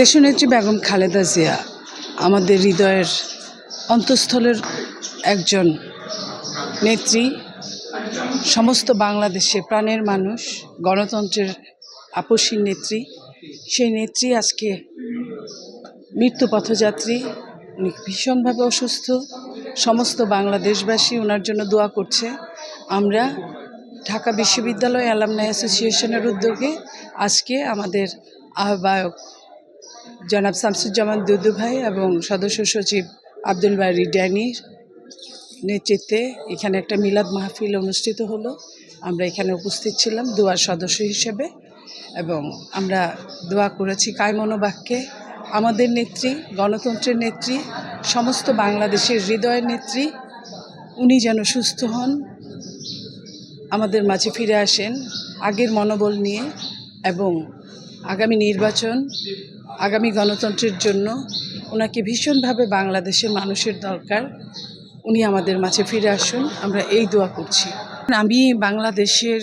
দেশনেত্রী বেগম খালেদা জিয়া আমাদের হৃদয়ের অন্তঃস্থলের একজন নেত্রী, সমস্ত বাংলাদেশে প্রাণের মানুষ, গণতন্ত্রের আপসীর নেত্রী। সেই নেত্রী আজকে মৃত্যু পথযাত্রী। উনি ভীষণভাবে অসুস্থ। সমস্ত বাংলাদেশবাসী ওনার জন্য দোয়া করছে। আমরা ঢাকা বিশ্ববিদ্যালয় অ্যালামনাই অ্যাসোসিয়েশনের উদ্যোগে আজকে আমাদের আহ্বায়ক জনাব শামসুজ্জামান দুদু ভাই এবং সদস্য সচিব আব্দুল বারি ড্যানির নেতৃত্বে এখানে একটা মিলাদ মাহফিল অনুষ্ঠিত হলো। আমরা এখানে উপস্থিত ছিলাম দোয়ার সদস্য হিসেবে এবং আমরা দোয়া করেছি কায়মনোবাক্যে। আমাদের নেত্রী, গণতন্ত্রের নেত্রী, সমস্ত বাংলাদেশের হৃদয়ের নেত্রী, উনি যেন সুস্থ হন, আমাদের মাঝে ফিরে আসেন আগের মনোবল নিয়ে এবং আগামী নির্বাচন আগামী গণতন্ত্রের জন্য ওনাকে ভীষণভাবে বাংলাদেশের মানুষের দরকার। উনি আমাদের মাঝে ফিরে আসুন, আমরা এই দোয়া করছি। আমি বাংলাদেশের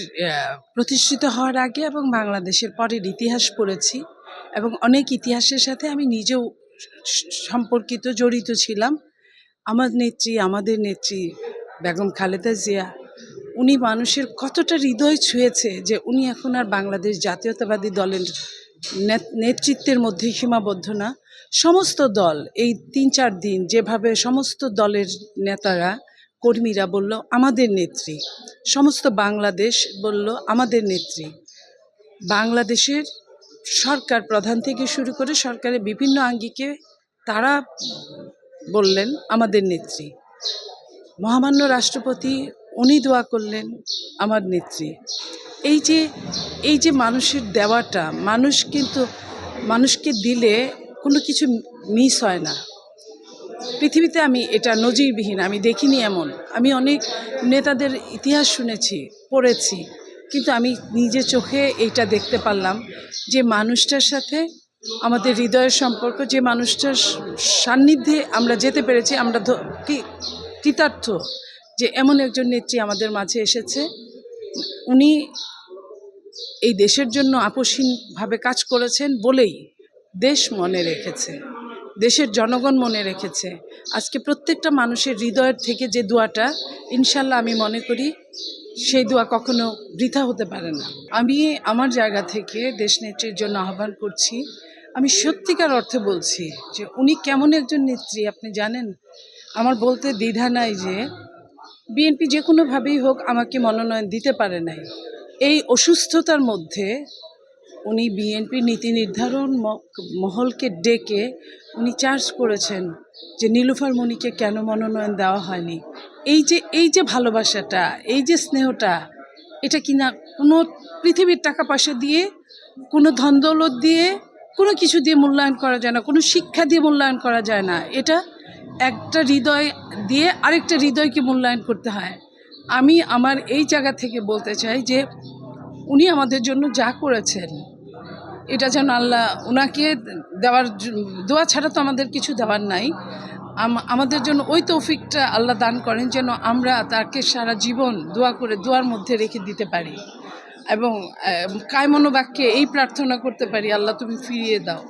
প্রতিষ্ঠিত হওয়ার আগে এবং বাংলাদেশের পরের ইতিহাস পড়েছি এবং অনেক ইতিহাসের সাথে আমি নিজেও সম্পর্কিত, জড়িত ছিলাম। আমার নেত্রী, আমাদের নেত্রী বেগম খালেদা জিয়া, উনি মানুষের কতটা হৃদয় ছুঁয়েছে যে উনি এখন আর বাংলাদেশ জাতীয়তাবাদী দলের নেতৃত্বের মধ্যে সীমাবদ্ধ না। সমস্ত দল এই তিন চার দিন যেভাবে সমস্ত দলের নেতারা, কর্মীরা বলল, আমাদের নেত্রী। সমস্ত বাংলাদেশ বলল, আমাদের নেত্রী। বাংলাদেশের সরকার প্রধান থেকে শুরু করে সরকারের বিভিন্ন আঙ্গিকে তারা বললেন, আমাদের নেত্রী। মহামান্য রাষ্ট্রপতি, উনি দোয়া করলেন, আমার নেত্রী। এই যে এই যে মানুষের দেওয়াটা, মানুষ কিন্তু, মানুষকে দিলে কোনো কিছু মিস হয় না। পৃথিবীতে আমি এটা নজিরবিহীন, আমি দেখিনি এমন। আমি অনেক নেতাদের ইতিহাস শুনেছি, পড়েছি, কিন্তু আমি নিজে চোখে এইটা দেখতে পারলাম যে মানুষটার সাথে আমাদের হৃদয়ের সম্পর্ক, যে মানুষটার সান্নিধ্যে আমরা যেতে পেরেছি, আমরা কৃতার্থ যে এমন একজন নেত্রী আমাদের মাঝে এসেছে। উনি এই দেশের জন্য আপসীনভাবে কাজ করেছেন বলেই দেশ মনে রেখেছে, দেশের জনগণ মনে রেখেছে। আজকে প্রত্যেকটা মানুষের হৃদয়ের থেকে যে দোয়াটা, ইনশাল্লাহ আমি মনে করি সেই দোয়া কখনো বৃথা হতে পারে না। আমি আমার জায়গা থেকে দেশনেত্রীর জন্য আহ্বান করছি। আমি সত্যিকার অর্থে বলছি যে উনি কেমন একজন নেত্রী, আপনি জানেন? আমার বলতে দ্বিধা নাই যে বিএনপি যে কোনোভাবেই হোক আমাকে মনোনয়ন দিতে পারে নাই। এই অসুস্থতার মধ্যে উনি বিএনপি নীতি নির্ধারণ মহলকে ডেকে উনি চার্জ করেছেন যে নীলুফার মণিকে কেন মনোনয়ন দেওয়া হয়নি। এই যে এই যে ভালোবাসাটা, এই যে স্নেহটা, এটা কিনা কোনো পৃথিবীর টাকা পয়সা দিয়ে, কোনো ধন দৌলত দিয়ে, কোনো কিছু দিয়ে মূল্যায়ন করা যায় না, কোনো শিক্ষা দিয়ে মূল্যায়ন করা যায় না, এটা একটা হৃদয় দিয়ে আরেকটা হৃদয়কে মূল্যায়ন করতে হয়। আমি আমার এই জায়গা থেকে বলতে চাই যে, উনি আমাদের জন্য যা করেছেন, এটা যেন আল্লাহ ওনাকে দেওয়ার দোয়া ছাড়া তো আমাদের কিছু দেওয়ার নাই। আম- আমাদের জন্য ওই তৌফিকটা আল্লাহ দান করেন যেন আমরা তাকে সারা জীবন দোয়া করে, দোয়ার মধ্যে রেখে দিতে পারি। এবং কায়মনোবাক্যে এই প্রার্থনা করতে পারি, আল্লাহ তুমি ফিরিয়ে দাও।